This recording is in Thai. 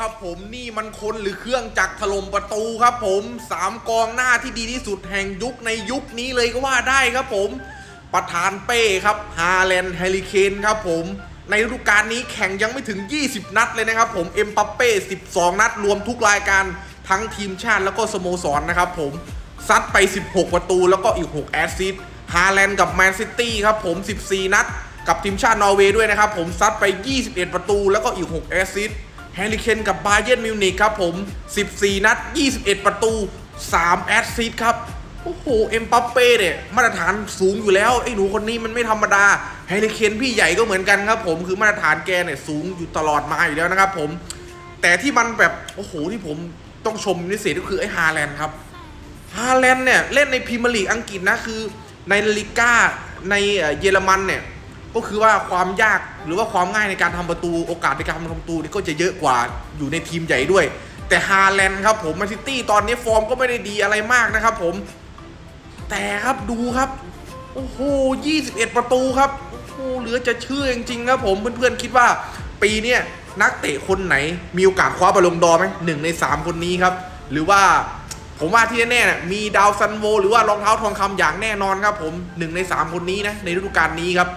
ครับผมนี่มันคนหรือเครื่องจักรถล่มประตูครับผมสามกองหน้าที่ดีที่สุดแห่งยุคในยุคนี้เลยก็ว่าได้ครับผม ประธานเป้ครับฮาแลนด์เฮลิเคนครับผมในฤดูกาลนี้แข่งยังไม่ถึง 20 นัดเลยนะครับผมเอ็มปัปเป้12 นัดรวมทุกรายการทั้งทีมชาติแล้วก็สโมสรนะครับผมซัดไป 16 ประตูแล้วก็อีก 6 แอสซิสต์ฮาแลนด์กับแมนซิตี้ครับผม 14 นัด กับทีมชาตินอร์เวย์ด้วยนะครับผมซัดไป 21 ประตูแล้วก็อีก 6 แอสซิสต์ แฮร์ริเคนกับบาเยนมิวนิกครับผม 14 นัด 21 ประตู 3 แอสซิสต์ครับ โอ้โห เอ็มปัปเป้เนี่ยมาตรฐานสูงอยู่แล้ว ไอ้หนูคนนี้มันไม่ธรรมดา แฮร์ริเคนพี่ใหญ่ก็เหมือนกันครับผมคือมาตรฐานแกเนี่ยสูงอยู่ตลอดมาอยู่แล้วนะครับผม แต่ที่มันแบบ โอ้โห ที่ผมต้องชมนิเศษก็คือไอ้ฮาแลนด์ครับ ฮาแลนด์เนี่ยเล่นในพรีเมียร์ลีกอังกฤษนะคือในลิก้าในเยอรมันเนี่ย ก็คือว่าความยากหรือว่าความง่ายในการทำประตูโอกาสในการทำประตูนี่ก็จะเยอะกว่าอยู่ในทีมใหญ่ด้วย แต่ฮาแลนด์ครับผมมนซิตี้ตอนนี้ฟอร์มก็ไม่ได้ดีอะไรมากนะครับผมแต่ครับดูครับ โอ้โห 21 ประตูครับ โอ้โห เหลือจะเชื่อจริงๆครับผมเพื่อนๆคิดว่าปีนี้นักเตะคนไหนมีโอกาสคว้าบอลลงดอไหมหนึ่งใน 3 คนนี้ครับ หรือว่าผมว่าที่แน่ๆน่ะมีดาวซันโว หรือว่ารองเท้าทองคำอย่างแน่นอนครับผมหนึ่งใน 3 คนนี้นะในฤดูกาลนี้ครับ